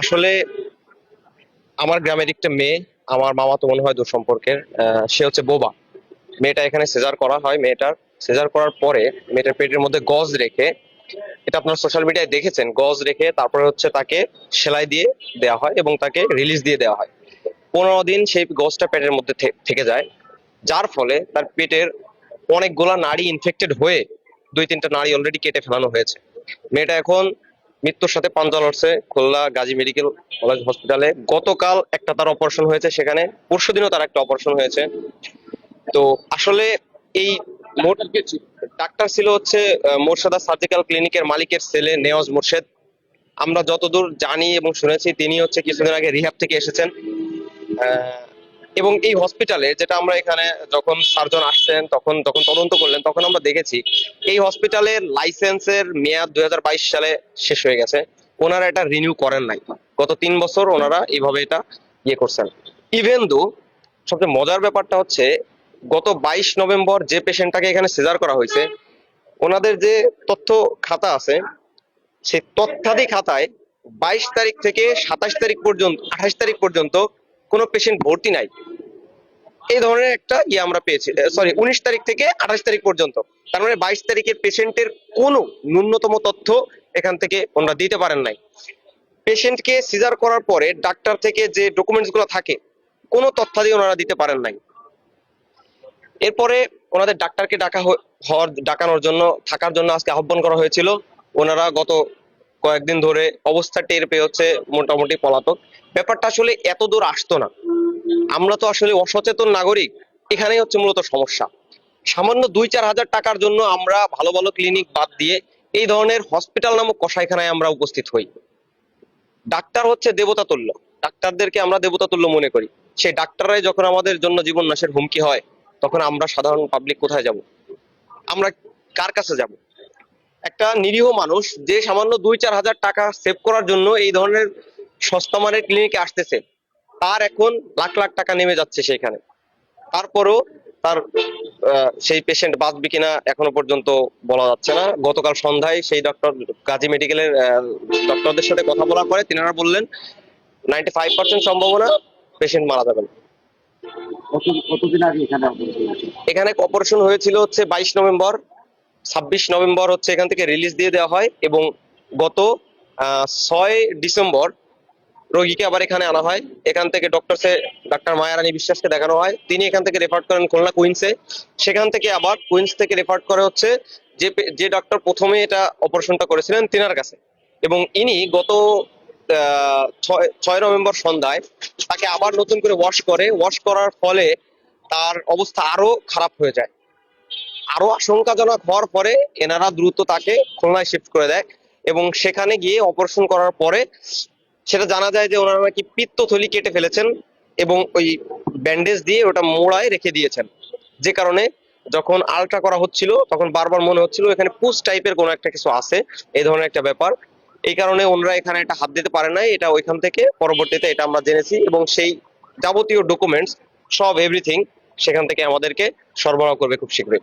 আসলে আমার গ্রামের একটা মেয়ে, আমার মামা তো মনে হয় দূর সম্পর্কের সে হচ্ছে বোবা। মেয়েটা এখানে সেজার করা হয়, মেয়েটার সেজার করার পরে মেয়েটার পেটের মধ্যে গজ রেখে, এটা আপনার সোশ্যাল মিডিয়ায় দেখেছেন, গজ রেখে তারপরে হচ্ছে তাকে সেলাই দিয়ে দেওয়া হয় এবং তাকে রিলিজ দিয়ে দেওয়া হয়। পনেরো দিন সেই গজটা পেটের মধ্যে থেকে যায়, যার ফলে তার পেটের অনেকগুলা নাড়ি ইনফেক্টেড হয়ে দুই তিনটা নাড়ি অলরেডি কেটে ফেলানো হয়েছে। মেয়েটা এখন মৃত্যুর সাথে পাঞ্জা লড়ছে খুলনা গাজী মেডিকেল কলেজ হসপিটালে। গতকাল একটা তার অপারেশন হয়েছে, সেখানে পরশু দিনও তার একটা অপারেশন হয়েছে। তো আসলে এই ডাক্তার ছিল হচ্ছে মোরশেদা সার্জিক্যাল ক্লিনিকের মালিকের ছেলে নেওয়াজ মোর্শেদ। আমরা যতদূর জানি এবং শুনেছি, তিনি হচ্ছে কিছুদিন আগে রিহাব থেকে এসেছেন। এবং এই হসপিটালে যেটা আমরা এখানে যখন সার্জন আসছেন, তখন, যখন তদন্ত করলেন, তখন আমরা দেখেছি এই হসপিটালের লাইসেন্সের মেয়াদ দু হাজার বাইশ সালে শেষ হয়ে গেছে। ওনারা এটা রিনিউ করেন নাই। গত তিন বছর ওনারা এইভাবে এটা ইয়ে করছেন। ইভেন দো সবচেয়ে মজার ব্যাপারটা হচ্ছে, গত বাইশ নভেম্বর যে পেশেন্টটাকে এখানে সিজার করা হয়েছে, ওনাদের যে তথ্য খাতা আছে, সেই তথ্যাদি খাতায় বাইশ তারিখ থেকে সাতাশ তারিখ পর্যন্ত, আঠাশ তারিখ পর্যন্ত কোনো পেশেন্ট ভর্তি নাই। এই ধরনের একটা ইয়ে আমরা পেয়েছি। সরি উনিশ তারিখ থেকে আঠাশ তারিখ পর্যন্ত। তার মানে বাইশ তারিখের পেশেন্টের কোনো ন্যূনতম তথ্য এখান থেকে ওনারা দিতে পারেন নাই। পেশেন্টকে সিজার করার পরে ডাক্তার থেকে যে ডকুমেন্টসগুলো থাকে, কোনো তথ্যাদি ওনারা দিতে পারেন নাই। এরপরে ওনাদের ডাক্তারকে ডাকা হওয়ার, ডাকানোর জন্য, থাকার জন্য আজকে আহ্বান করা হয়েছিল। ওনারা গত কয়েকদিন ধরে অবস্থা টের পেয়ে হচ্ছে মোটামুটি পলাতক। ব্যাপারটা আসলে এত দূর আসতো না। আমরা তো আসলে অসচেতন নাগরিক, এখানেই হচ্ছে মূলত সমস্যা। সামান্য দুই চার হাজার টাকার জন্য আমরা ভালো ভালো ক্লিনিক বাদ দিয়ে এই ধরনের হসপিটাল নামক কষাইখানায় আমরা উপস্থিত হই। ডাক্তার হচ্ছে দেবতা তুল্য ডাক্তারদেরকে আমরা দেবতা তুল্য মনে করি। সেই ডাক্তাররাই যখন আমাদের জন্য জীবন নাশের হুমকি হয়, তখন আমরা সাধারণ পাবলিক কোথায় যাব? আমরা কার কাছে যাব? একটা নিরীহ মানুষ যে সামান্য দুই চার হাজার টাকা সেভ করার জন্য এই ধরনের সস্তা মানের ক্লিনিকে আসতেছে তার এখন লাখ লাখ টাকা নেমে যাচ্ছে সেখানে তারপরও তার সেই পেশেন্ট বাঁচবে কিনা এখনও পর্যন্ত বলা যাচ্ছে না। গতকাল সন্ধ্যায় সেই ডক্টর গাজী মেডিকেলের ডক্টরদের সাথে কথা বলার পরে তিনারা বললেন নাইনটি ফাইভ পার্সেন্ট সম্ভাবনা পেশেন্ট মারা যাবেন এখানে অপারেশন হয়েছিল হচ্ছে বাইশ নভেম্বর ছাব্বিশ নভেম্বর হচ্ছে এখান থেকে রিলিজ দিয়ে দেওয়া হয় এবং গত ছয় ডিসেম্বর রোগীকে আবার এখানে আনা হয়। এখান থেকে ডক্টর সে ডাক্তার মায়ারানী বিশ্বাসকে দেখানো হয়। তিনি এখান থেকে রেফার করেন খুলনা কুইন্সে সেখান থেকে আবার কুইন্স থেকে রেফার করে হচ্ছে যে যে ডক্টর প্রথমে এটা অপারেশনটা করেছিলেন তিনার কাছে। এবং ইনি গত ছয় নভেম্বর সন্ধ্যায় তাকে আবার নতুন করে ওয়াশ করে। ওয়াশ করার ফলে তার অবস্থা আরও খারাপ হয়ে যায়। আরও আশঙ্কাজনক হওয়ার পরে এনারা দ্রুত তাকে খুলনায় শিফট করে দেয়। এবং সেখানে গিয়ে অপারেশন করার পরে সেটা জানা যায় যে ওনারা নাকি পিত্তথলি কেটে ফেলেছেন এবং ওই ব্যান্ডেজ দিয়ে ওটা মোড়ায় রেখে দিয়েছেন। যে কারণে যখন আলট্রা করা হচ্ছিল, তখন বারবার মনে হচ্ছিল এখানে পুস টাইপের কোনো একটা কিছু আছে, এই ধরনের একটা ব্যাপার। এই কারণে ওনারা এখানে একটা হাত দিতে পারে নাই, এটা ওইখান থেকে পরবর্তীতে এটা আমরা জেনেছি এবং সেই যাবতীয় ডকুমেন্টস সব এভরিথিং সেখান থেকে আমাদেরকে সরবরাহ করবে খুব শীঘ্রই।